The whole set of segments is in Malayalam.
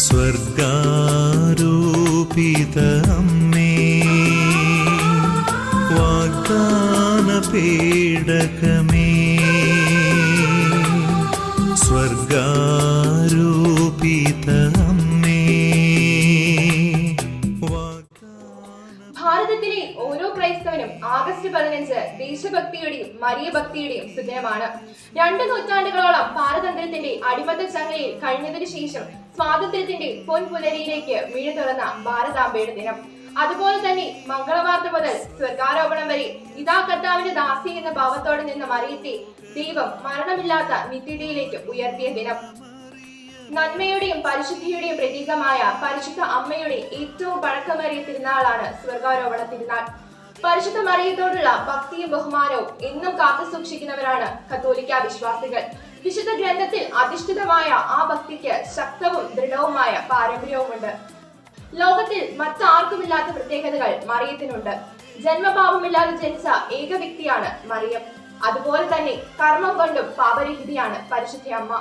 സ്വർഗാരോപിത അമ്മേ വാഗ്ദാന പേടകമേ സ്വർഗാരോപിത ക്രൈസ്തവനും ആഗസ്റ്റ് പതിനഞ്ച് ദേശഭക്തിയുടെയും മരിയഭക്തിയുടെയും സുദിനമാണ് രണ്ട് നൂറ്റാണ്ടുകളോളം പാരതന്ത്രത്തിന്റെ അടിമത്ത ചങ്ങലയിൽ കഴിഞ്ഞതിനു ശേഷം സ്വാതന്ത്ര്യത്തിന്റെ പൊൻപുലരിയിലേക്ക് മിഴി തുറന്ന ഭാരതാംബയുടെ ദിനം. അതുപോലെ തന്നെ മംഗളവാർത്ത മുതൽ സ്വർഗാരോപണം വരെ ഇതാ കർത്താവിന്റെ ദാസി എന്ന ഭാവത്തോടെ നിന്ന് മറിയത്തെ ദൈവം മരണമില്ലാത്ത നിത്യതയിലേക്ക് ഉയർത്തിയ ദിനം. നന്മയുടെയും പരിശുദ്ധിയുടെയും പ്രതീകമായ പരിശുദ്ധ അമ്മയുടെ ഏറ്റവും പഴക്കമേറിയ തിരുനാളാണ് സ്വർഗാരോപണ തിരുനാൾ. പരിശുദ്ധ മറിയത്തോടുള്ള ഭക്തിയും ബഹുമാനവും എന്നും കാത്തു സൂക്ഷിക്കുന്നവരാണ് കത്തോലിക്ക വിശ്വാസികൾ. വിശുദ്ധ ഗ്രന്ഥത്തിൽ അധിഷ്ഠിതമായ ആ ഭക്തിക്ക് ശക്തവും ദൃഢവുമായ പാരമ്പര്യവുമുണ്ട്. ലോകത്തിൽ മറ്റാർക്കുമില്ലാത്ത പ്രത്യേകതകൾ മറിയത്തിനുണ്ട്. ജന്മപാപമില്ലാതെ ജനിച്ച ഏക വ്യക്തിയാണ് മറിയം. അതുപോലെ തന്നെ കർമ്മം കൊണ്ടും പാപരഹിതയാണ് പരിശുദ്ധ അമ്മ.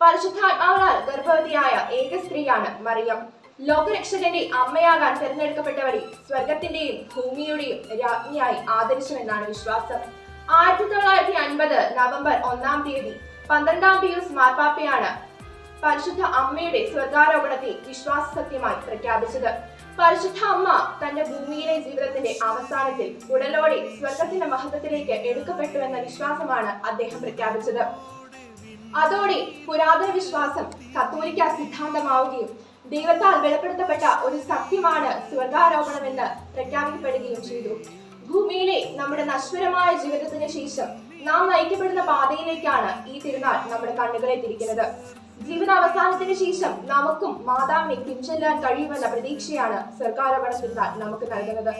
പരിശുദ്ധാത്മാവിനാൽ ഗർഭവതിയായ ഏക സ്ത്രീയാണ് മറിയം. ലോകരക്ഷകന്റെ അമ്മയാകാൻ തിരഞ്ഞെടുക്കപ്പെട്ടവരെ സ്വർഗത്തിന്റെയും ഭൂമിയുടെയും രാജ്ഞിയായി ആദരിച്ചുവെന്നാണ് വിശ്വാസം. ആയിരത്തി തൊള്ളായിരത്തി അൻപത് നവംബർ ഒന്നാം തീയതി പന്ത്രണ്ടാം പീസ് മാർപ്പാപ്പയാണ് പരിശുദ്ധ അമ്മയുടെ സ്വർഗാരോപണത്തെ വിശ്വാസ സത്യമായി പ്രഖ്യാപിച്ചത്. പരിശുദ്ധ അമ്മ തന്റെ ഭൂമിയിലെ ജീവിതത്തിന്റെ അവസാനത്തിൽ ഉടലോടെ സ്വർഗത്തിന്റെ മഹത്വത്തിലേക്ക് എടുക്കപ്പെട്ടുവെന്ന വിശ്വാസമാണ് അദ്ദേഹം പ്രഖ്യാപിച്ചത്. അതോടെ പുരാതന വിശ്വാസം കത്തോലിക്ക സിദ്ധാന്തമാവുകയും ദൈവത്താൽ വെളിപ്പെടുത്തപ്പെട്ട ഒരു സത്യമാണ് സ്വർഗാരോപണമെന്ന് പ്രഖ്യാപിക്കപ്പെടുകയും ചെയ്തു. ഭൂമിയിലെ നമ്മുടെ നശ്വരമായ ജീവിതത്തിന് ശേഷം നാം നയിക്കപ്പെടുന്ന പാതയിലേക്കാണ് ഈ തിരുനാൾ നമ്മുടെ കണ്ണുകളെ തിരിക്കുന്നത് ജീവിത അവസാനത്തിന് ശേഷം നമുക്കും മാതാവിനെ പിൻചെല്ലാൻ കഴിയുമെന്ന പ്രതീക്ഷയാണ് സർഗാരോപണ തിരുനാൾ നമുക്ക് നൽകുന്നത്.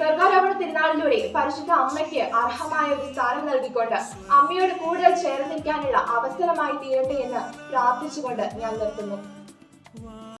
സർഗാരോപണ തിരുനാളിലൂടെ പരിശുദ്ധ അമ്മയ്ക്ക് അർഹമായ ഒരു സ്ഥാനം നൽകിക്കൊണ്ട് അമ്മയോട് കൂടുതൽ ചേർന്നിരിക്കാനുള്ള അവസരമായി തീരട്ടെ എന്ന് പ്രാർത്ഥിച്ചുകൊണ്ട് ഞാൻ നിർത്തുന്നു.